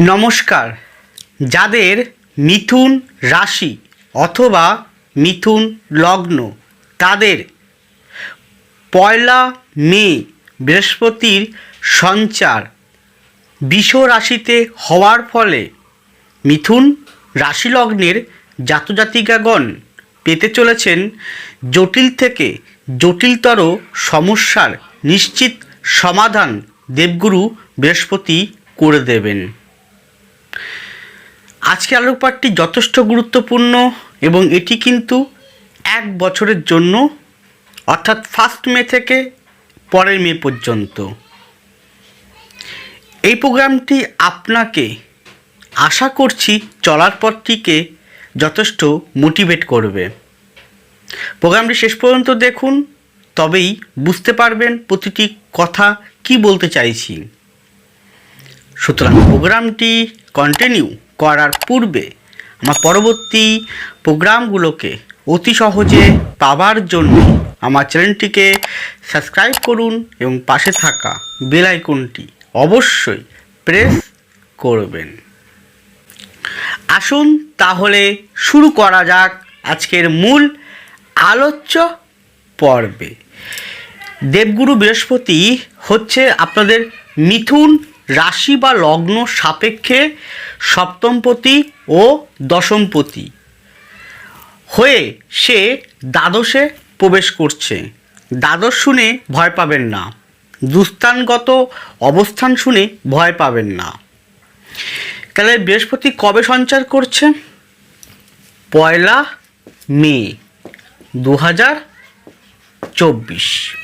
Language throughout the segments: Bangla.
নমস্কার। যাদের মিথুন রাশি অথবা মিথুন লগ্ন, তাদের পয়লা মে বৃহস্পতির সঞ্চার বিষ রাশিতে হওয়ার ফলে মিথুন রাশি লগ্নের জাতজাতিকাগণ পেতে চলেছেন জটিল থেকে জটিলতর সমস্যার নিশ্চিত সমাধান দেবগুরু বৃহস্পতি করে দেবেন। আজকে আলোকপাতটি যথেষ্ট গুরুত্বপূর্ণ এবং এটি কিন্তু এক বছরের জন্য, অর্থাৎ ফার্স্ট মে থেকে পরের মে পর্যন্ত। এই প্রোগ্রামটি আপনাকে আশা করছি চলার পথটিকে যথেষ্ট মোটিভেট করবে। প্রোগ্রামটি শেষ পর্যন্ত দেখুন, তবেই বুঝতে পারবেন প্রতিটি কথা কি বলতে চাইছি। সুতরাং প্রোগ্রামটি কন্টিনিউ করার পূর্বে আমার পরবর্তী প্রোগ্রামগুলোকে অতি সহজে পাওয়ার জন্য আমার চ্যানেলটিকে সাবস্ক্রাইব করুন এবং পাশে থাকা বেল আইকনটি অবশ্যই প্রেস করবেন। আসুন তাহলে শুরু করা যাক আজকের মূল আলোচ্য পর্বে। দেবগুরু বৃহস্পতি হচ্ছে আপনাদের মিথুন রাশি বা লগ্ন সাপেক্ষে সপ্তমপতি ও দশমপতি। হয়ে সে দ্বাদশে প্রবেশ করছে। দ্বাদশ শুনে ভয় পাবেন না। দুস্থানগত অবস্থান শুনে ভয় পাবেন না। তাহলে বৃহস্পতি কবে সঞ্চার করছে? পয়লা মে দু হাজার চব্বিশ।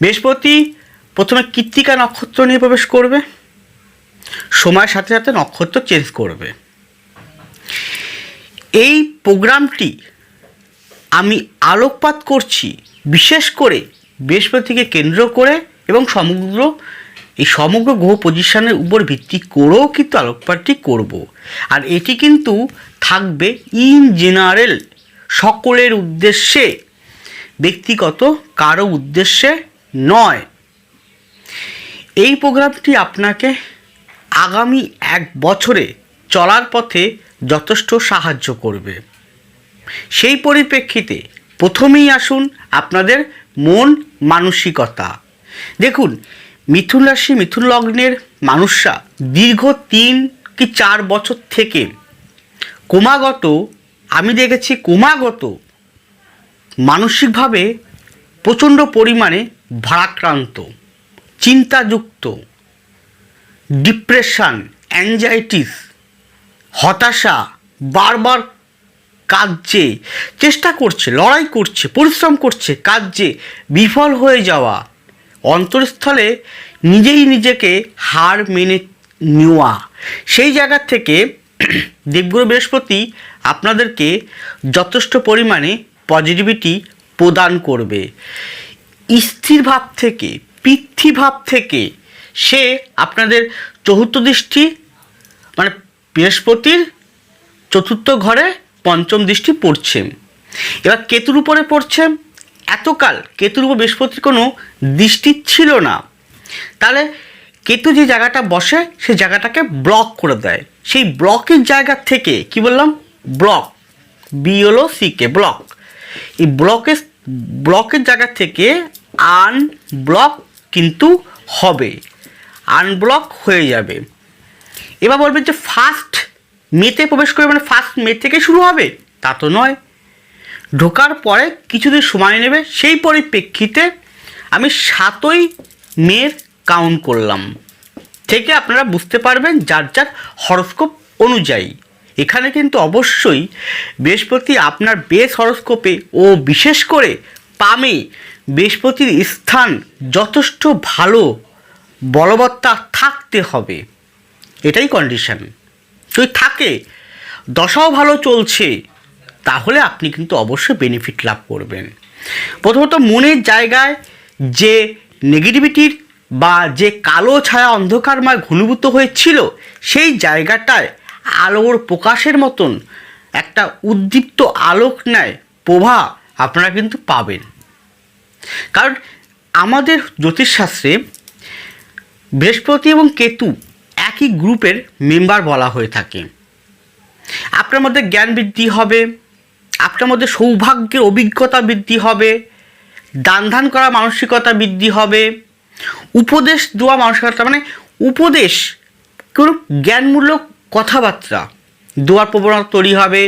বৃহস্পতি প্রথমে কৃত্তিকা নক্ষত্র নিয়ে প্রবেশ করবে। সময়ের সাথে সাথে নক্ষত্র চেঞ্জ করবে। এই প্রোগ্রামটি আমি আলোকপাত করছি বিশেষ করে বৃহস্পতিকে কেন্দ্র করে এবং সমগ্র, এই সমগ্র গ্রহ পজিশনের উপর ভিত্তি করেও কিন্তু আলোকপাতটি করব। আর এটি কিন্তু থাকবে ইন জেনারেল সকলের উদ্দেশ্যে, ব্যক্তিগত কারও উদ্দেশ্যে নয়। এই প্রোগ্রামটি আপনাকে আগামী এক বছরে চলার পথে যথেষ্ট সাহায্য করবে। সেই পরিপ্রেক্ষিতে প্রথমেই আসুন আপনাদের মন মানসিকতা। দেখুন, মিথুন রাশি, মিথুন লগ্নের মানুষরা দীর্ঘ তিন কি চার বছর থেকে ক্রমাগত, আমি দেখেছি ক্রমাগত মানসিকভাবে প্রচণ্ড পরিমাণে ভারাক্রান্ত, চিন্তাযুক্ত ডিপ্রেশন অ্যাংজাইটিস হতাশা বারবার কাজে চেষ্টা করছে, লড়াই করছে, পরিশ্রম করছে কাজে বিফল হয়ে যাওয়া। অন্তরস্থলে নিজেই নিজেকে হার মেনে নেওয়া। সেই জায়গা থেকে দেবগুরু বৃহস্পতি আপনাদেরকে যথেষ্ট পরিমাণে পজিটিভিটি প্রদান করবে। স্থির ভাব থেকে পৃথিভাব থেকে সে আপনাদের চতুর্থ দৃষ্টি মানে বৃহস্পতির চতুর্থ ঘরে পঞ্চম দৃষ্টি পড়ছে। এবার কেতুর উপরে পড়ছে, এতকাল কেতুর উপর বৃহস্পতির কোনো দৃষ্টি ছিল না। তাহলে কেতু যে জায়গাটা বসে সেই জায়গাটাকে ব্লক করে দেয়। সেই ব্লকের জায়গা থেকে কি বললাম? ব্লক বিওলো সিকে ব্লক এই ব্লকের ব্লকের জায়গা থেকে আনব্লক কিন্তু হবে। আনব্লক হয়ে যাবে। এবার বলবেন যে ফার্স্ট মেতে প্রবেশ করবে মানে ফার্স্ট মে থেকে শুরু হবে? তা তো নয়। ঢোকার পরে কিছুদিন সময় নেবে, সেই পরিপ্রেক্ষিতে আমি সাতই মের কাউন্ট করলাম। থেকে আপনারা বুঝতে পারবেন যার যার হরস্কোপ অনুযায়ী। এখানে কিন্তু অবশ্যই বৃহস্পতি আপনার বেশ হরস্কোপে ও বিশেষ করে পামে বৃহস্পতির স্থান যথেষ্ট ভালো বলবত্তা থাকতে হবে। এটাই কন্ডিশন যদি থাকে, দশাও ভালো চলছে, তাহলে আপনি কিন্তু অবশ্যই বেনিফিট লাভ করবেন। প্রথমত মনের জায়গায় যে নেগেটিভিটির বা যে কালো ছায়া অন্ধকারময় ঘনীভূত হয়েছিল, সেই জায়গাটায় আলোর প্রকাশের মতন একটা উদ্দীপ্ত আলোক নেয় প্রভা আপনারা কিন্তু পাবেন। কারণ আমাদের জ্যোতিষশাস্ত্রে বৃহস্পতি এবং কেতু একই গ্রুপের মেম্বার বলা হয়ে থাকে। আপনার মধ্যে জ্ঞান বৃদ্ধি হবে, আপনার মধ্যে সৌভাগ্যের অভিজ্ঞতা বৃদ্ধি হবে, দান ধান করা মানসিকতা বৃদ্ধি হবে, উপদেশ দেওয়া মানসিকতা মানে উপদেশ, কোনো জ্ঞানমূলক কথাবার্তা দেওয়ার প্রবণতা তৈরি হবে,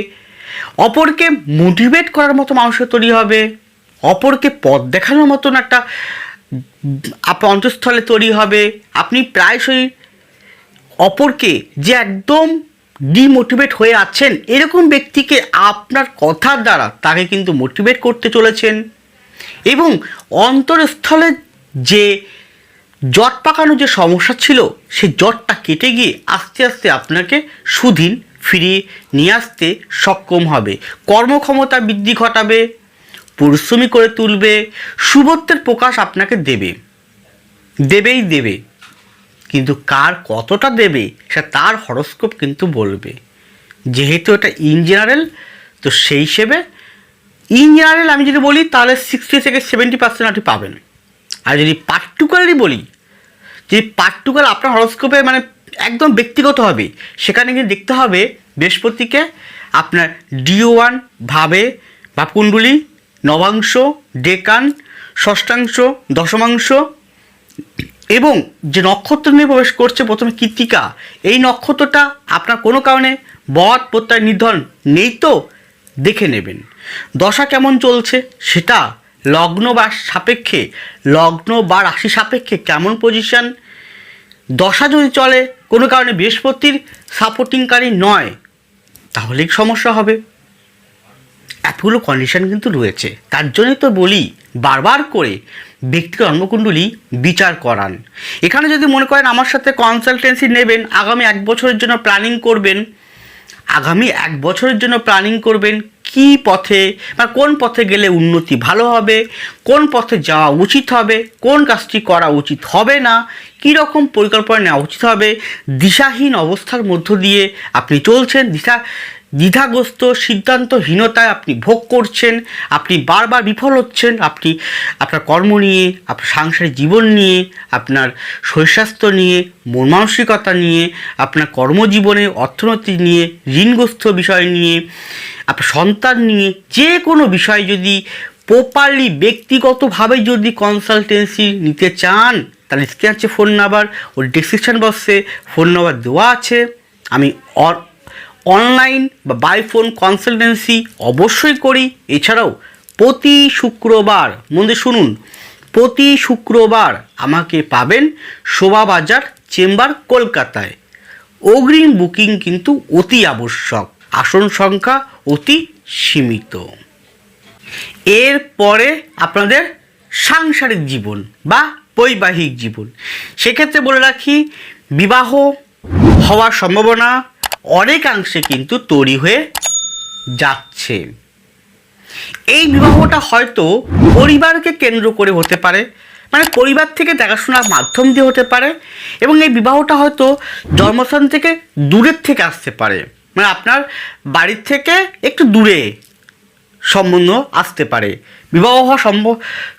অপরকে মোটিভেট করার মতো মানুষের তৈরি হবে, অপরকে পথ দেখানোর মতন একটা অন্তঃস্থলে তৈরি হবে। আপনি প্রায়শই অপরকে যে একদম ডিমোটিভেট হয়ে আছেন, এরকম ব্যক্তিকে আপনার কথার দ্বারা তাকে কিন্তু মোটিভেট করতে চলেছেন। এবং অন্তরস্থলে যে জট পাকানো যে সমস্যা ছিল, সে জটটা কেটে গিয়ে আস্তে আস্তে আপনাকে সুদিন ফিরিয়ে নিয়ে আসতে সক্ষম হবে। কর্মক্ষমতা বৃদ্ধি ঘটাবে। পরিশ্রমী করে তুলবে শুভত্বের প্রকাশ আপনাকে দেবে। দেবেই দেবে। কিন্তু কার কতটা দেবে, সে তার হরস্কোপ কিন্তু বলবে। যেহেতু এটা ইন জেনারেল, তো সেই হিসেবে ইন জেনারেল আমি যদি বলি, তাহলে সিক্সটি থেকে সেভেন্টি পার্সেন্ট আপনি পাবেন। আর যদি পার্টিকুলারলি বলি, যদি পার্টিকুলার আপনার হরস্কোপে মানে একদম ব্যক্তিগত হবে, সেখানে কিন্তু দেখতে হবে বৃহস্পতিকে আপনার ডিও ওয়ান ভাবে বা কুণ্ডলী নবাংশ, ডেকান ষষ্ঠাংশ দশমাংশ এবং যে নক্ষত্র নিয়ে প্রবেশ করছে প্রথমে কৃত্তিকা, এই নক্ষত্রটা আপনার কোনো কারণে বধ প্রত্যয় নির্ধারণ নেই তো, দেখে নেবেন। দশা কেমন চলছে সেটা লগ্ন বা সাপেক্ষে, লগ্ন বা রাশি সাপেক্ষে কেমন পজিশন দশা যদি চলে কোনো কারণে বৃহস্পতির সাপোর্টিংকারী নয় তাহলে সমস্যা হবে। এতগুলো কন্ডিশন কিন্তু রয়েছে। তার জন্যই তো বলি, বারবার করে ব্যক্তিগত জন্মকুণ্ডলী বিচার করান। এখানে যদি মনে করেন আমার সাথে কনসালটেন্সি নেবেন, আগামী এক বছরের জন্য প্ল্যানিং করবেন, আগামী এক বছরের জন্য প্ল্যানিং করবেন, কি পথে বা কোন পথে গেলে উন্নতি ভালো হবে, কোন পথে যাওয়া উচিত হবে, কোন কাজটি করা উচিত হবে না কী রকম পরিকল্পনা নেওয়া উচিত হবে, দিশাহীন অবস্থার মধ্য দিয়ে আপনি চলছেন, দিশা দ্বিধাগ্রস্ত, সিদ্ধান্তহীনতায় আপনি ভোগ করছেন, আপনি বারবার বিফল হচ্ছেন, আপনি আপনার কর্ম নিয়ে, আপনার সাংসারিক জীবন নিয়ে, আপনার স্বাস্থ্য নিয়ে, মন মানসিকতা নিয়ে, আপনার কর্মজীবনে অর্থনীতি নিয়ে, ঋণগ্রস্ত বিষয় নিয়ে, আপনার সন্তান নিয়ে, যে কোনো বিষয় যদি প্রপারলি ব্যক্তিগতভাবে যদি কনসালটেন্সি নিতে চান, তাহলে স্ক্রিন আছে ফোন নাম্বার ও ডিসক্রিপশান বক্সে ফোন নাম্বার দেওয়া আছে। আমি অনলাইন বা বাই ফোন কনসালটেন্সি অবশ্যই করি। এছাড়াও প্রতি শুক্রবার মধ্যে শুনুন, প্রতি শুক্রবার আমাকে পাবেন শোভাবাজার চেম্বার কলকাতায়। অগ্রিম বুকিং কিন্তু অতি আবশ্যক, আসন সংখ্যা অতি সীমিত। এরপরে আপনাদের সাংসারিক জীবন বা বৈবাহিক জীবন। সেক্ষেত্রে বলে রাখি, বিবাহ হওয়ার সম্ভাবনা অনেকাংশে কিন্তু তৈরি হয়ে যাচ্ছে। এই বিবাহটা হয়তো পরিবারকে কেন্দ্র করে হতে পারে মানে পরিবার থেকে দেখাশোনার মাধ্যম দিয়ে হতে পারে এবং এই বিবাহটা হয়তো জন্মস্থান থেকে দূরের থেকে আসতে পারে। মানে আপনার বাড়ির থেকে একটু দূরে সম্বন্ধ আসতে পারে। বিবাহ হওয়া সম্ভব,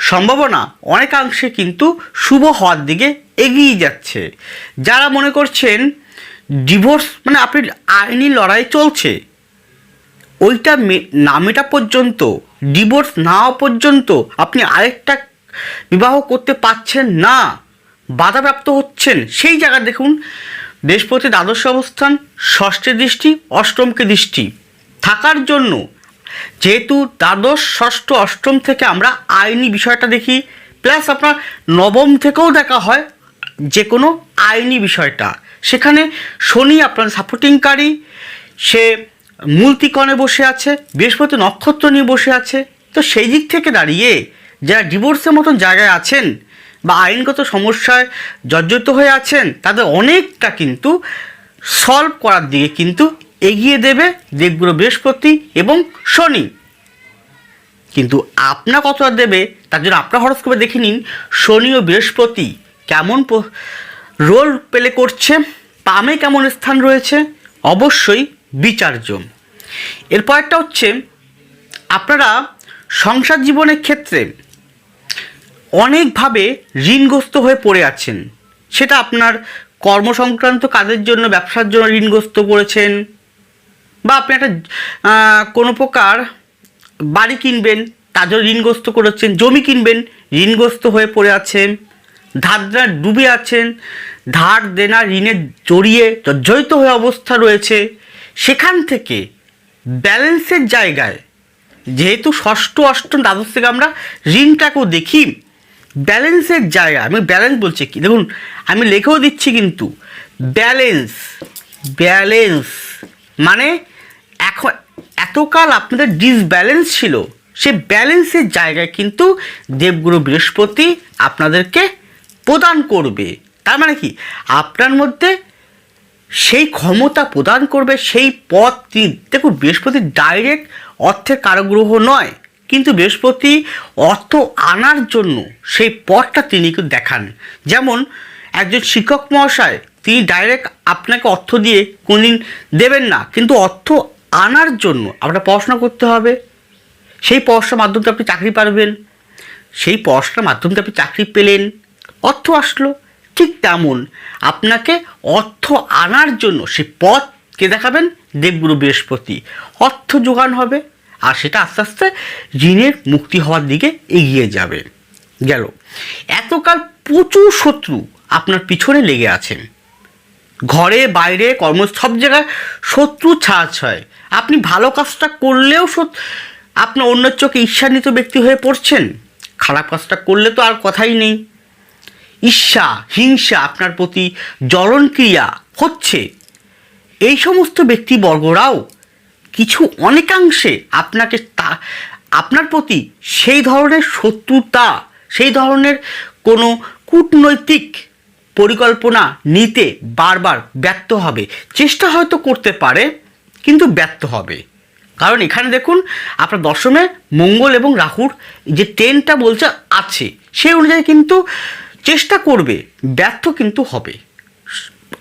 সম্ভাবনা অনেকাংশে কিন্তু শুভ হওয়ার দিকে এগিয়ে যাচ্ছে। যারা মনে করছেন ডিভোর্স মানে আপনি আইনি লড়াই চলছে, ওইটা না মেটা পর্যন্ত ডিভোর্স না পর্যন্ত আপনি আরেকটা বিবাহ করতে পারছেন না, বাধাপ্রাপ্ত হচ্ছেন, সেই জায়গা দেখুন। বৃহস্পতি দ্বাদশ অবস্থান ষষ্ঠের দৃষ্টি, অষ্টমকে দৃষ্টি। থাকার জন্য যেহেতু দ্বাদশ, ষষ্ঠ, অষ্টম থেকে আমরা আইনি বিষয়টা দেখি, প্লাস আপনার নবম থেকেও দেখা হয় যে কোনো আইনি বিষয়টা। সেখানে শনি আপনার সাপোর্টিংকারী সে মূলতিকণে বসে আছে, বৃহস্পতি নক্ষত্র নিয়ে বসে আছে। তো সেই দিক থেকে দাঁড়িয়ে যারা ডিভোর্সের মতন জায়গায় আছেন বা আইনগত সমস্যায় জর্জরিত হয়ে আছেন, তাদের অনেকটা কিন্তু সলভ করার দিকে কিন্তু এগিয়ে দেবে দেবগুরু বৃহস্পতি এবং শনি। কিন্তু আপনার কতটা দেবে, তার জন্য আপনার হরস্কোপে দেখে নিন, শনি ও বৃহস্পতি কেমন রোল প্লে করছে, পামে কেমন স্থান রয়েছে, অবশ্যই বিচার্য। এরপর একটা হচ্ছে, আপনারা সংসার জীবনের ক্ষেত্রে অনেকভাবে ঋণগ্রস্ত হয়ে পড়ে আছেন। সেটা আপনার কর্মসংক্রান্ত কাজের জন্য, ব্যবসার জন্য ঋণগ্রস্ত পড়েছেন বা আপনি একটা কোনো প্রকার বাড়ি কিনবেন তার জন্য ঋণগ্রস্ত করেছেন, জমি কিনবেন, ঋণগ্রস্ত হয়ে পড়ে আছেন ধার দেনা ডুবে আছেন, ধার দেনা ঋণে জড়িয়ে জর্জরিত হয়ে অবস্থা রয়েছে, সেখান থেকে ব্যালেন্সের জায়গায়, যেহেতু ষষ্ঠ, অষ্টম, দ্বাদশ থেকে আমরা ঋণটাকেও দেখি, ব্যালেন্সের জায়গা আমি ব্যালেন্স বলছি কি? দেখুন, আমি লিখেও দিচ্ছি কিন্তু, ব্যালেন্স ব্যালেন্স মানে এখন এতকাল আপনাদের ডিসব্যালেন্স ছিল, সে ব্যালেন্সের জায়গায় কিন্তু দেবগুরু বৃহস্পতি আপনাদেরকে প্রদান করবে। তার মানে কি? আপনার মধ্যে সেই ক্ষমতা প্রদান করবে, সেই পথ তিনি, দেখুন বৃহস্পতি ডাইরেক্ট অর্থের কারগ্রহ নয়, কিন্তু বৃহস্পতি অর্থ আনার জন্য সেই পথটা তিনি কিন্তু দেখান। যেমন একজন শিক্ষক মহাশয়, তিনি ডাইরেক্ট আপনাকে অর্থ দিয়ে কোনদিন দেবেন না, কিন্তু অর্থ আনার জন্য আপনার পড়াশোনা করতে হবে। সেই পড়াশোনার মাধ্যমে আপনি চাকরি পারবেন। সেই পড়াশোনার মাধ্যমে আপনি চাকরি পেলেন। অর্থ আসলো। ঠিক তেমন আপনাকে অর্থ আনার জন্য সেই পথ কে দেখাবেন? দেবগুরু বৃহস্পতি। অর্থ যোগান হবে আর সেটা আস্তে আস্তে ঋণের মুক্তি হওয়ার দিকে এগিয়ে যাবে। গেল। এতকাল প্রচুর শত্রু আপনার পিছনে লেগে আছেন। ঘরে, বাইরে কর্ম সব জায়গায় শত্রু ছাড় হয় আপনি ভালো কাজটা করলেও আপনার অন্যের চোখে ঈর্ষান্বিত ব্যক্তি হয়ে পড়ছেন। খারাপ কাজটা করলে তো আর কথাই নেই। ঈর্ষা, হিংসা আপনার প্রতি জ্বলন ক্রিয়া হচ্ছে। এই সমস্ত ব্যক্তিবর্গরাও কিছু অনেকাংশে আপনাকে তা আপনার প্রতি সেই ধরনের শত্রুতা, সেই ধরনের কোনো কূটনৈতিক পরিকল্পনা নিতে বারবার ব্যর্থ হবে। চেষ্টা হয়তো করতে পারে কিন্তু ব্যর্থ হবে। কারণ এখানে দেখুন, আপনার দশমে মঙ্গল এবং রাহুর যে ট্রেনটা বলছে আছে সেই অনুযায়ী কিন্তু চেষ্টা করবে, ব্যর্থ কিন্তু হবে।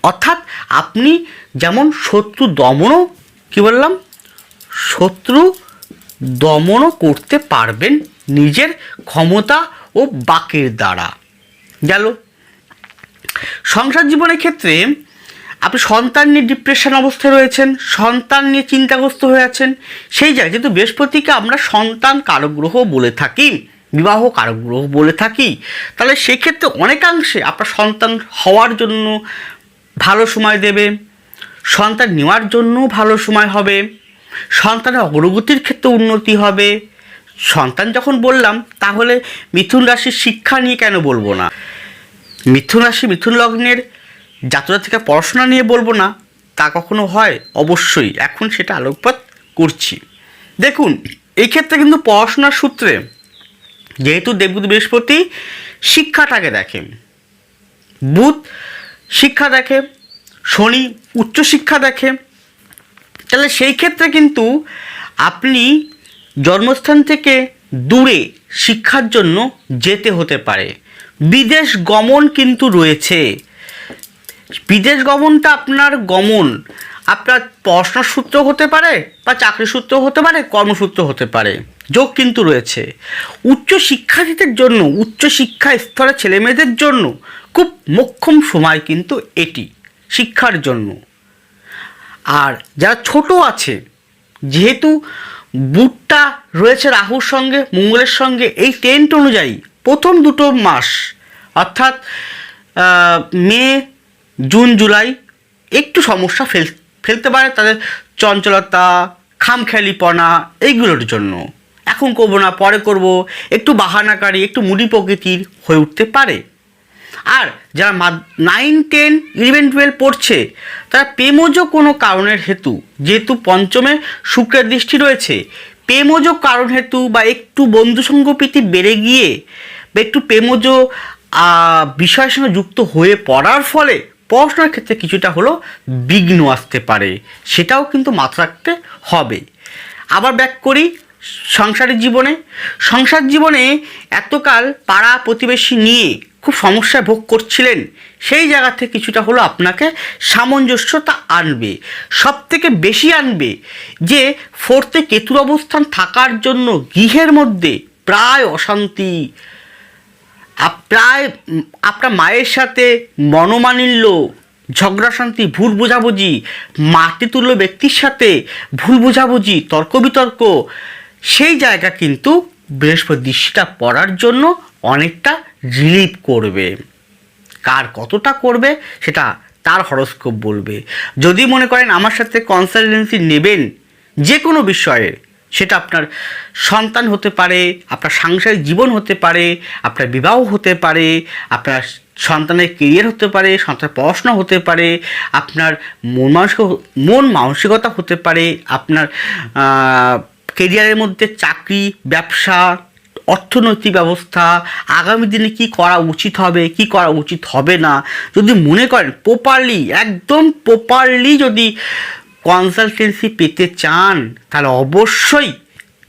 অর্থাৎ আপনি যেমন শত্রু দমনও, কি বললাম? শত্রু দমনও করতে পারবেন নিজের ক্ষমতা ও বাকের দ্বারা। গেল। সংসার জীবনের ক্ষেত্রে আপনি সন্তান নিয়ে ডিপ্রেশন অবস্থায় রয়েছেন, সন্তান নিয়ে চিন্তাগ্রস্ত হয়ে আছেন, সেই জায়গায় যেহেতু বৃহস্পতিকে আমরা সন্তান কারগ্রহ বলে থাকি, বিবাহ কারগ্রহ বলে থাকি। তাহলে সেক্ষেত্রে অনেকাংশে আপনার সন্তান হওয়ার জন্য ভালো সময় দেবে, সন্তান নেওয়ার জন্য ভালো সময় হবে, সন্তানের অগ্রগতির ক্ষেত্রে উন্নতি হবে। সন্তান যখন বললাম, তাহলে মিথুন রাশির শিক্ষা নিয়ে কেন বলব না? মিথুন রাশি, মিথুন লগ্নের যাত্রা থেকে পড়াশোনা নিয়ে বলব না, তা কখনো হয়? অবশ্যই। এখন সেটা আলোকপাত করছি। দেখুন এই ক্ষেত্রে কিন্তু পড়াশোনার সূত্রে যেহেতু দেবগুরু বৃহস্পতি শিক্ষাটাকে দেখেন, বুধ শিক্ষা দেখে, শনি উচ্চশিক্ষা দেখে, তাহলে সেই ক্ষেত্রে কিন্তু আপনি জন্মস্থান থেকে দূরে শিক্ষার জন্য যেতে হতে পারে। বিদেশ গমন কিন্তু রয়েছে। বিদেশ গমনটা আপনার গমন, আপনার পড়াশোনার সূত্র হতে পারে বা চাকরি সূত্র হতে পারে, কর্মসূত্র হতে পারে, যোগ কিন্তু রয়েছে। উচ্চ শিক্ষার্থীদের জন্য, উচ্চ শিক্ষা স্তরের ছেলেমেয়েদের জন্য খুব মোক্ষম সময় কিন্তু এটি, শিক্ষার জন্য। আর যারা ছোট আছে, যেহেতু বুটটা রয়েছে রাহুর সঙ্গে, মঙ্গলের সঙ্গে, এই টেন্ট অনুযায়ী প্রথম দুটো মাস, অর্থাৎ মে জুন, জুলাই একটু সমস্যা ফেল, ফেলতে পারে তাদের চঞ্চলতা, খামখেয়ালিপনা এইগুলোর জন্য। এখন করব না, পরে করব, একটু বাহানাকারী, একটু মুডি প্রকৃতির হয়ে উঠতে পারে। আর যারা মা নাইন টেন ইলেভেন টুয়েলভ পড়ছে, তারা প্রেমজ কোনো কারণের হেতু, যেহেতু পঞ্চমে শুক্রের দৃষ্টি রয়েছে। প্রেমজ কারণ হেতু বা একটু বন্ধুসঙ্গ প্রীতি বেড়ে গিয়ে বা একটু প্রেমজ বিষয়ের সঙ্গে যুক্ত হয়ে পড়ার ফলে পড়াশোনার ক্ষেত্রে কিছুটা হলো বিঘ্ন আসতে পারে, সেটাও কিন্তু মাথা রাখতে হবে। আবার ব্যাক করি সংসারের জীবনে। সংসার জীবনে এতকাল পাড়া প্রতিবেশী নিয়ে খুব সমস্যায় ভোগ করছিলেন, সেই জায়গা থেকে কিছুটা হলো আপনাকে সামঞ্জস্যতা আনবে। সব থেকে বেশি আনবে যে, ফোর্থে কেতুর অবস্থান থাকার জন্য গৃহের মধ্যে প্রায় অশান্তি প্রায় আপনার মায়ের সাথে মনোমানিল্য ঝগড়া শান্তি ভুল বোঝাবুঝি মাটি তুল্য ব্যক্তির সাথে ভুল বোঝাবুঝি তর্ক বিতর্ক সেই জায়গা কিন্তু বৃহস্পতি দৃষ্টিটা পড়ার জন্য অনেকটা রিলিফ করবে। কার কতটা করবে সেটা তার হরস্কোপ বলবে। যদি মনে করেন আমার সাথে কনসালটেন্সি নেবেন যে কোনো বিষয়ে সেটা আপনার সন্তান হতে পারে, আপনার সাংসারিক জীবন হতে পারে, আপনার বিবাহ হতে পারে, আপনার সন্তানের কেরিয়ার হতে পারে, সন্তানের পড়াশোনা হতে পারে, আপনার মন মানসিক, মন মানসিকতা হতে পারে, আপনার কেরিয়ারের মধ্যে চাকরি, ব্যবসা, অর্থনৈতিক ব্যবস্থা, আগামী দিনে কি করা উচিত হবে, কি করা উচিত হবে না। যদি মনে করেন প্রপারলি একদম প্রপারলি যদি কনসালটেন্সি পেতে চান, তাহলে অবশ্যই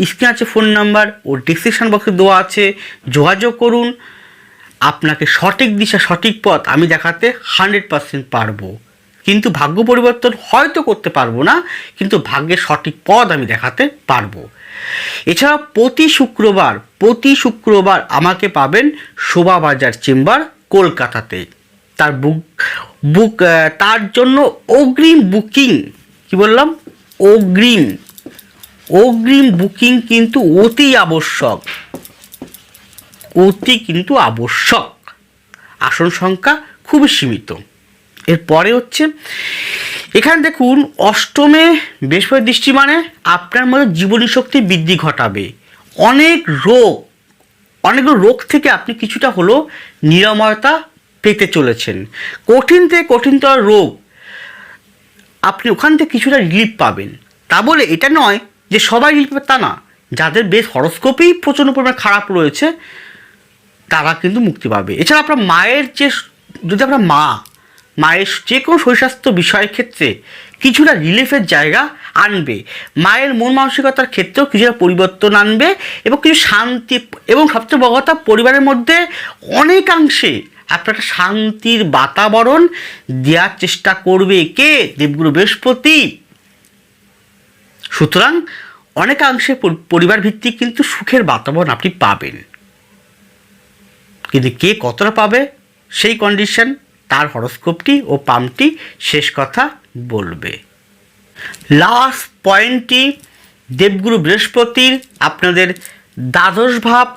স্ক্রিন আছে ফোন নাম্বার ও ডিসক্রিপশন বক্সে দেওয়া আছে, যোগাযোগ করুন। আপনাকে সঠিক দিশা, সঠিক পথ আমি দেখাতে হান্ড্রেড পারসেন্ট পারব। কিন্তু ভাগ্য পরিবর্তন হয়তো করতে পারব না, কিন্তু ভাগ্যের সঠিক পথ আমি দেখাতে পারব। এছাড়া প্রতি শুক্রবার প্রতি শুক্রবার আমাকে পাবেন শোভাবাজার চেম্বার কলকাতাতে। তার বুক বুক তার জন্য অগ্রিম বুকিং কি বললাম? অগ্রিম। অগ্রিম বুকিং কিন্তু অতি আবশ্যক। অতি কিন্তু আবশ্যক। আসন সংখ্যা খুবই সীমিত। এরপরে হচ্ছে, এখানে দেখুন, অষ্টমে বৃহস্পতি দৃষ্টি মানে আপনার মধ্যে জীবনী শক্তি বৃদ্ধি ঘটাবে। অনেক রোগ অনেকগুলো রোগ থেকে আপনি কিছুটা হলেও নিরাময়তা পেতে চলেছেন। কঠিন থেকে কঠিনতর রোগ আপনি ওখান থেকে কিছুটা রিলিফ পাবেন। তা বলে এটা নয় যে সবাই রিলিফ তা না। যাদের বেশ হরস্কোপেই প্রচণ্ড পরিমাণে খারাপ রয়েছে, তারা কিন্তু মুক্তি পাবে। এছাড়া আপনার মায়ের যে যদি আপনার মা, মায়ের যে কোনো শরীরস্বাস্থ্য বিষয়ের ক্ষেত্রে কিছুটা রিলিফের জায়গা আনবে। মায়ের মন মানসিকতার ক্ষেত্রেও কিছুটা পরিবর্তন আনবে এবং কিছু শান্তি, এবং সবচেয়ে বড় কথা, পরিবারের মধ্যে অনেকাংশে আপনার শান্তির বাতাবরণ দেওয়ার চেষ্টা করবে কে? দেবগুরু বৃহস্পতি। সুতরাং অনেকাংশে পরিবার ভিত্তিক কিন্তু সুখের বাতাবরণ আপনি পাবেন। কিন্তু কে কতটা পাবে? সেই কন্ডিশন তার হরস্কোপটি ও পাম্পটি শেষ কথা বলবে। লাস্ট পয়েন্টটি দেবগুরু বৃহস্পতির আপনাদের দ্বাদশ ভাব,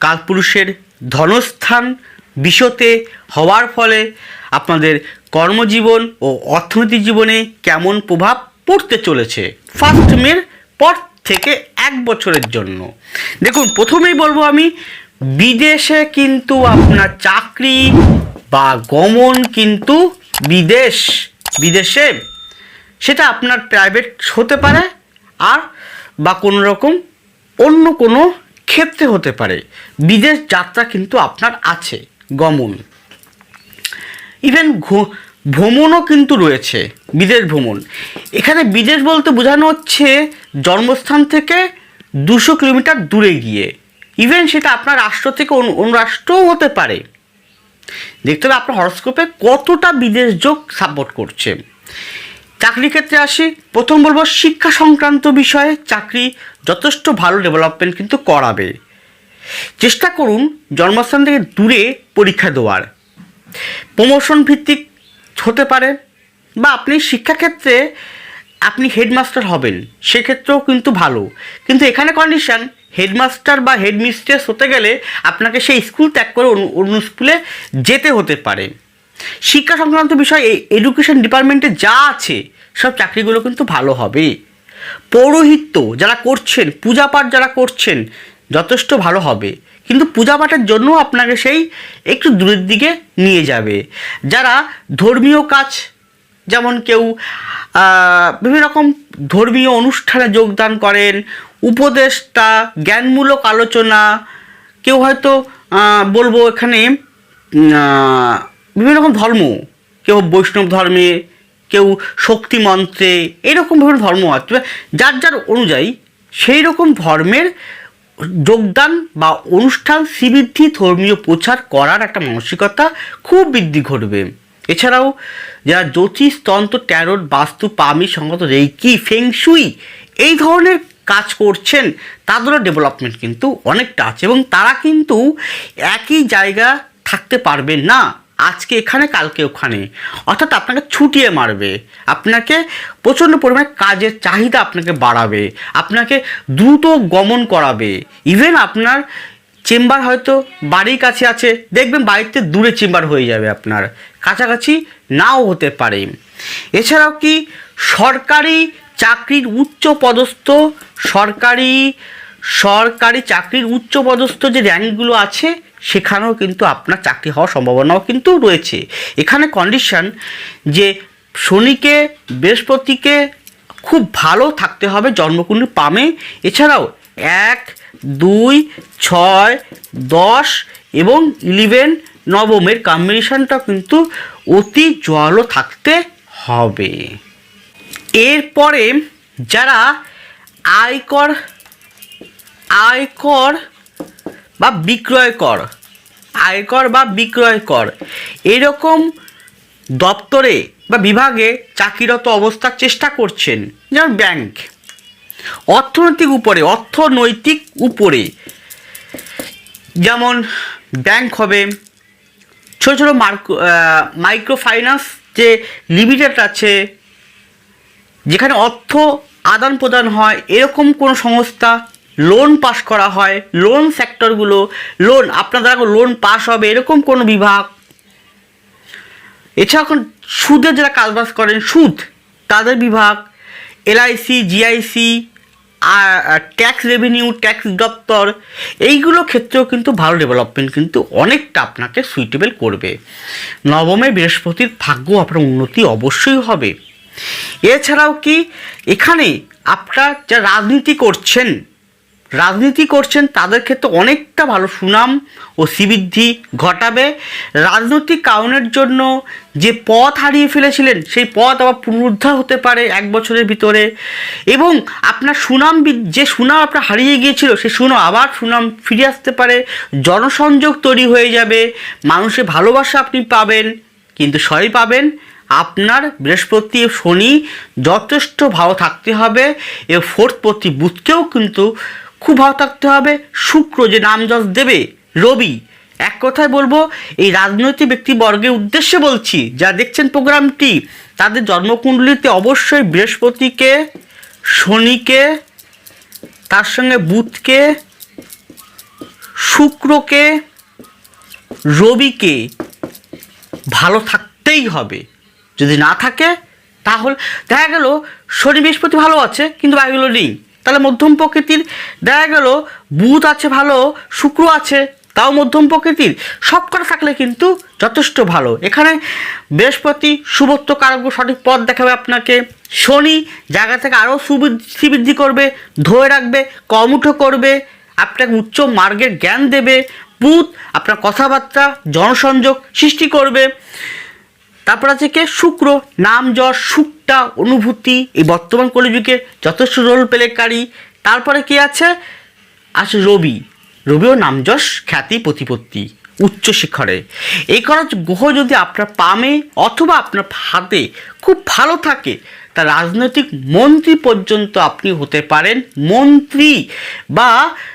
কালপুরুষের ধনস্থান বিশ্বতে হওয়ার ফলে আপনাদের কর্মজীবন ও অর্থনৈতিক জীবনে কেমন প্রভাব পড়তে চলেছে? ফার্স্ট মের পর থেকে এক বছরের জন্য। দেখুন, প্রথমেই বলব আমি, বিদেশে কিন্তু আপনার চাকরি বা গমন কিন্তু বিদেশ, বিদেশে। সেটা আপনার প্রাইভেট হতে পারে আর বা কোনো রকম অন্য কোনো ক্ষেত্রে হতে পারে। বিদেশ যাত্রা কিন্তু আপনার আছে। গমন। ইভেন ভ্রমণও কিন্তু রয়েছে, বিদেশ ভ্রমণ। এখানে বিদেশ বলতে বোঝানো হচ্ছে জন্মস্থান থেকে দুশো কিলোমিটার দূরে গিয়ে। ইভেন সেটা আপনার রাষ্ট্র থেকে অন্য রাষ্ট্রও হতে পারে। দেখতে হবে আপনার হরস্কোপে কতটা বিদেশ যোগ সাপোর্ট করছে। চাকরির ক্ষেত্রে আসি, প্রথম বলব শিক্ষা সংক্রান্ত বিষয়ে চাকরি যথেষ্ট ভালো ডেভেলপমেন্ট কিন্তু করাবে। চেষ্টা করুন জন্মস্থান থেকে দূরে পরীক্ষা দেওয়ার। প্রমোশন ভিত্তিক হতে পারে বা আপনি শিক্ষাক্ষেত্রে আপনি হেডমাস্টার হবেন, সেক্ষেত্রেও কিন্তু ভালো। কিন্তু এখানে কন্ডিশন হেডমাস্টার বা হেডমিস্ট্রেস হতে গেলে আপনাকে সেই স্কুল ত্যাগ করে অন্য- স্কুলে যেতে হতে পারে। শিক্ষা সংক্রান্ত বিষয় এই এডুকেশন ডিপার্টমেন্টে যা আছে, সব চাকরিগুলো কিন্তু ভালো হবে। পৌরোহিত্য যারা করছেন পূজা পাঠ যারা করছেন যথেষ্ট ভালো হবে। কিন্তু পূজা পাঠের জন্য আপনাকে সেই একটু দূরের দিকে নিয়ে যাবে। যারা ধর্মীয় কাজ, যেমন কেউ বিভিন্ন রকম ধর্মীয় অনুষ্ঠানে যোগদান করেন, উপদেষ্টা, জ্ঞানমূলক আলোচনা, কেউ হয়তো বলব এখানে বিভিন্ন রকম ধর্ম। কেউ বৈষ্ণব ধর্মে, কেউ শক্তি মন্ত্রে, এরকম বিভিন্ন ধর্ম আছে। যার যার অনুযায়ী সেই রকম ধর্মের যোগদান বা অনুষ্ঠান, শ্রীবৃদ্ধি, ধর্মীয় প্রচার করার একটা মানসিকতা খুব বৃদ্ধি ঘটবে। এছাড়াও যারা জ্যোতিষ, তন্ত্র, ট্যারোট, বাস্তু, পামি সংগত রেকি ফেংশুই এই ধরনের কাজ করছেন, তাদেরও ডেভেলপমেন্ট কিন্তু অনেকটা আছে এবং তারা কিন্তু একই জায়গা থাকতে পারবেন না। আজকে এখানে, কালকে ওখানে। অর্থাৎ আপনাকে ছুটিয়ে মারবে। আপনাকে প্রচণ্ড পরিমাণে কাজের চাহিদা আপনাকে বাড়াবে। আপনাকে দ্রুত গমন করাবে। ইভেন আপনার চেম্বার হয়তো বাড়ির কাছে আছে। দেখবেন বাড়িতে দূরে চেম্বার হয়ে যাবে আপনার। কাছাকাছি নাও হতে পারে। এছাড়াও কি, সরকারি চাকরির উচ্চ পদস্থ, সরকারি সরকারি চাকরির উচ্চ পদস্থ যে র্যাঙ্কগুলো আছে সেখানেও কিন্তু আপনার চাকরি হওয়ার সম্ভাবনাও কিন্তু রয়েছে। এখানে কন্ডিশন যে শনিকে, বৃহস্পতিকে খুব ভালো থাকতে হবে জন্মকুণ্ডলী পামে। এছাড়াও এক, দুই, ছয়, দশ এবং ইলেভেন নবমের কম্বিনেশনটা কিন্তু অতি জলও থাকতে হবে। এরপরে যারা আয়কর আয়কর বা বিক্রয় কর। আয়কর বা বিক্রয় কর। এরকম দপ্তরে বা বিভাগে চাকরিরত অবস্থার চেষ্টা করছেন যেমন ব্যাংক। অর্থনৈতিক উপরে অর্থনৈতিক উপরে। যেমন ব্যাংক হবে, ছোটো ছোটো মাইক্রো ফাইন্যান্স যে লিমিটেড আছে, যেখানে অর্থ আদান প্রদান হয়, এরকম কোনো সংস্থা লোন পাস করা হয় লোন সেক্টরগুলো লোন আপনার দ্বারা লোন পাস হবে, এরকম কোনো বিভাগ? এছাড়া এখন সুদের যারা কাজবাজ করেন, সুদ, তাদের বিভাগ এলআইসি জিআইসি আর ট্যাক্স রেভিনিউ ট্যাক্স দপ্তর, এইগুলো ক্ষেত্রেও কিন্তু ভালো ডেভেলপমেন্ট কিন্তু অনেকটা আপনাকে সুইটেবল করবে। নবমে বৃহস্পতির ভাগ্য আপনার উন্নতি অবশ্যই হবে। এছাড়াও কি, এখানে আপনার যা রাজনীতি করছেন রাজনীতি করছেন, তাদের ক্ষেত্রে অনেকটা ভালো সুনাম ও শ্রীবৃদ্ধি ঘটাবে। রাজনৈতিক কারণের জন্য যে পথ হারিয়ে ফেলেছিলেন, সেই পথ আবার পুনরুদ্ধার হতে পারে এক বছরের ভিতরে। এবং আপনার সুনাম যে সুনাম আপনার হারিয়ে গিয়েছিল, সেই সুনাম আবার সুনাম ফিরে আসতে পারে। জনসংযোগ তৈরি হয়ে যাবে, মানুষের ভালোবাসা আপনি পাবেন, কিন্তু সবই পাবেন আপনার বৃহস্পতি শনি। যথেষ্ট ভালো থাকতে হবে এবং ফোর্থ প্রতি বুথকেও কিন্তু খুব ভালো থাকতে হবে। শুক্র যে নাম যশ দেবে, রবি। এক কথায় বলব, এই রাজনৈতিক ব্যক্তিবর্গের উদ্দেশ্যে বলছি যা দেখছেন প্রোগ্রামটি, তাদের জন্মকুণ্ডলিতে অবশ্যই বৃহস্পতিকে, শনিকে, তার সঙ্গে বুধকে, শুক্রকে, রবিকে ভালো থাকতেই হবে। যদি না থাকে, তাহলে দেখা গেল, শনি বৃহস্পতি ভালো আছে, কিন্তু বাকিগুলো নেই। তাহলে মধ্যম প্রকৃতির, দেখা গেল বুধ আছে ভালো, শুক্র আছে, তাও মধ্যম প্রকৃতির। সব কটা থাকলে কিন্তু যথেষ্ট ভালো। এখানে বৃহস্পতি শুভত্ব কারক সঠিক পথ দেখাবে আপনাকে। শনি জায়গা থেকে আরও সুবৃদ্ধি বৃদ্ধি করবে, ধরে রাখবে কমুঠো করবে, আপনাকে উচ্চ মার্গের জ্ঞান দেবে। বুধ আপনার কথাবার্তা, জনসংযোগ সৃষ্টি করবে। তারপর আছে কে? শুক্র। নাম যশ সুখটা, অনুভূতি। এই বর্তমান কলিযুগে যথেষ্ট রোল প্লেকারী তারপরে কি আছে? আছে রবি। রবিও নামযশ খ্যাতি, প্রতিপত্তি, উচ্চ শিখরে। এই খরচ গ্রহ যদি আপনার পামে অথবা আপনার হাতে খুব ভালো থাকে তা রাজনৈতিক মন্ত্রী পর্যন্ত আপনি হতে পারেন। মন্ত্রী বা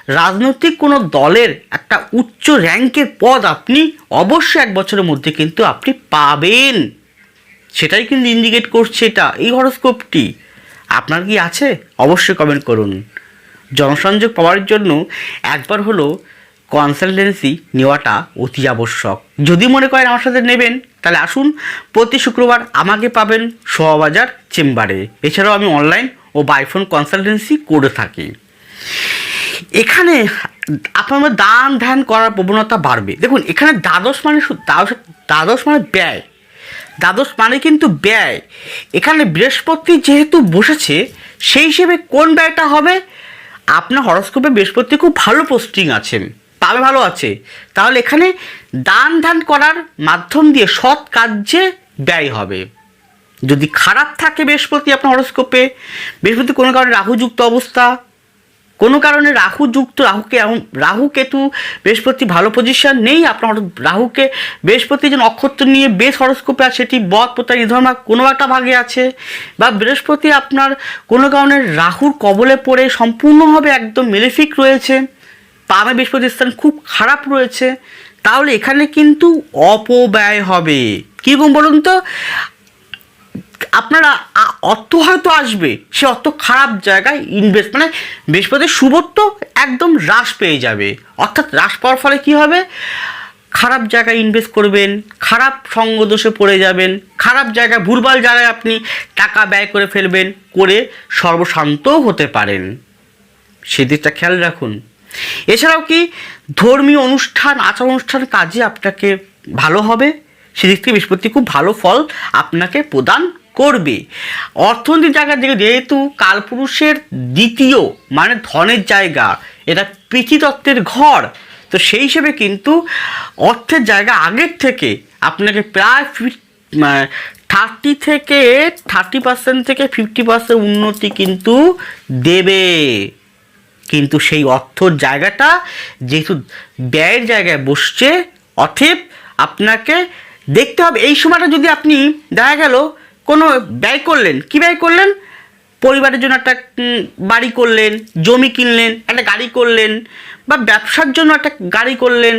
রাজনৈতিক কোনো দলের একটা উচ্চ র্যাঙ্কের পদ আপনি অবশ্যই এক বছরের মধ্যে কিন্তু আপনি পাবেন। সেটাই কিন্তু ইন্ডিকেট করছে এটা। এই হরস্কোপটি আপনার কি আছে? অবশ্যই কমেন্ট করুন। জনসংযোগ পাওয়ার জন্য একবার হলো কনসালটেন্সি নেওয়াটা অতি আবশ্যক। যদি মনে করেন আমার সাথে নেবেন, তাহলে আসুন, প্রতি শুক্রবার আমাকে পাবেন শোয়াবাজার চেম্বারে। এছাড়াও আমি অনলাইন ও বাইফোন কনসালটেন্সি করে থাকি। এখানে আপনার দান ধ্যান করার প্রবণতা বাড়বে। দেখুন, এখানে দ্বাদশ মানে দ্বাদশ মানে ব্যয়। দ্বাদশ মানে কিন্তু ব্যয়। এখানে বৃহস্পতি যেহেতু বসেছে, সেই হিসেবে কোন ব্যয়টা হবে? আপনার হরস্কোপে বৃহস্পতি খুব ভালো পোস্টিং আছে পাবে ভালো আছে। তাহলে এখানে দান ধ্যান করার মাধ্যম দিয়ে সৎ কার্যে ব্যয় হবে। যদি খারাপ থাকে বৃহস্পতি আপনার হরস্কোপে বৃহস্পতি কোনো কারণে রাহুযুক্ত অবস্থা, কোনো কারণে রাহু যুক্ত রাহুকে রাহু কেতু, বৃহস্পতি ভালো পজিশন নেই, আপনার রাহুকে বৃহস্পতি যে নক্ষত্র নিয়ে বেশ হরস্কোপে আছে সেটি বধ পোতা ভাগ কোনো একটা ভাগে আছে, বা বৃহস্পতি আপনার কোনো কারণে রাহুর কবলে পড়ে, সম্পূর্ণভাবে একদম মেলিফিক রয়েছে পামে বৃহস্পতির স্থান খুব খারাপ রয়েছে। তাহলে এখানে কিন্তু অপব্যয় হবে। কীরকম বলুন তো? আপনারা অর্থ হয়তো আসবে। সে অর্থ খারাপ জায়গায় ইনভেস্ট মানে বৃহস্পতি শুভত্ব একদম হ্রাস পেয়ে যাবে। অর্থাৎ হ্রাস পাওয়ার ফলে কী হবে? খারাপ জায়গায় ইনভেস্ট করবেন, খারাপ সঙ্গদোষে পড়ে যাবেন, খারাপ জায়গায় ভুলভাল জায়গায় আপনি টাকা ব্যয় করে ফেলবেন, করে সর্বশান্তও হতে পারেন। সেদিকটা খেয়াল রাখুন। এছাড়াও কি ধর্মীয় অনুষ্ঠান আচার অনুষ্ঠান কাজে আপনাকে ভালো হবে? সেদিক থেকে বৃহস্পতি খুব ভালো ফল আপনাকে প্রদান করবে। অর্থনৈতিক জায়গা থেকে যেহেতু কালপুরুষের দ্বিতীয় মানে ধনের জায়গা, এটা পৃথিতত্ত্বের ঘর, তো সেই হিসেবে কিন্তু অর্থের জায়গা আগের থেকে আপনাকে প্রায় থার্টি থেকে থার্টি পার্সেন্ট থেকে ফিফটি পার্সেন্ট উন্নতি কিন্তু দেবে। কিন্তু সেই অর্থর জায়গাটা যেহেতু ব্যয়ের জায়গায় বসছে অথেব আপনাকে দেখতে হবে। এই সময়টা যদি আপনি, দেখা গেল, কোনো ব্যয় করলেন, কী ব্যয় করলেন? পরিবারের জন্য একটা বাড়ি করলেন, জমি কিনলেন, একটা গাড়ি করলেন, বা ব্যবসার জন্য একটা গাড়ি করলেন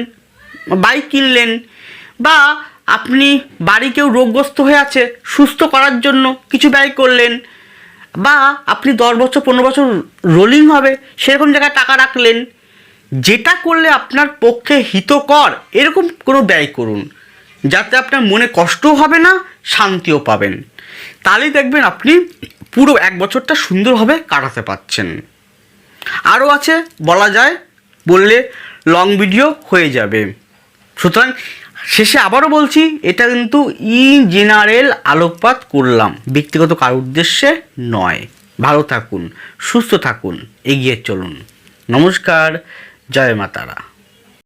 বাইক কিনলেন, বা আপনি বাড়ি কেউ রোগগ্রস্ত হয়ে আছে, সুস্থ করার জন্য কিছু ব্যয় করলেন বা আপনি দশ বছর, পনেরো বছর রোলিং হবে, সেরকম জায়গায় টাকা রাখলেন, যেটা করলে আপনার পক্ষে হিতকর, এরকম কোনো ব্যয় করুন, যাতে আপনার মনে কষ্টও হবে না, শান্তিও পাবেন। তাহলেই দেখবেন আপনি পুরো এক বছরটা সুন্দরভাবে কাটাতে পারছেন। আরও আছে, বলা যায়, বললে লং ভিডিও হয়ে যাবে। সুতরাং শেষে আবারও বলছি, এটা কিন্তু ইন জেনারেল আলোকপাত করলাম। ব্যক্তিগত কার উদ্দেশ্যে নয়। ভালো থাকুন, সুস্থ থাকুন, এগিয়ে চলুন। নমস্কার, জয় মাতারা।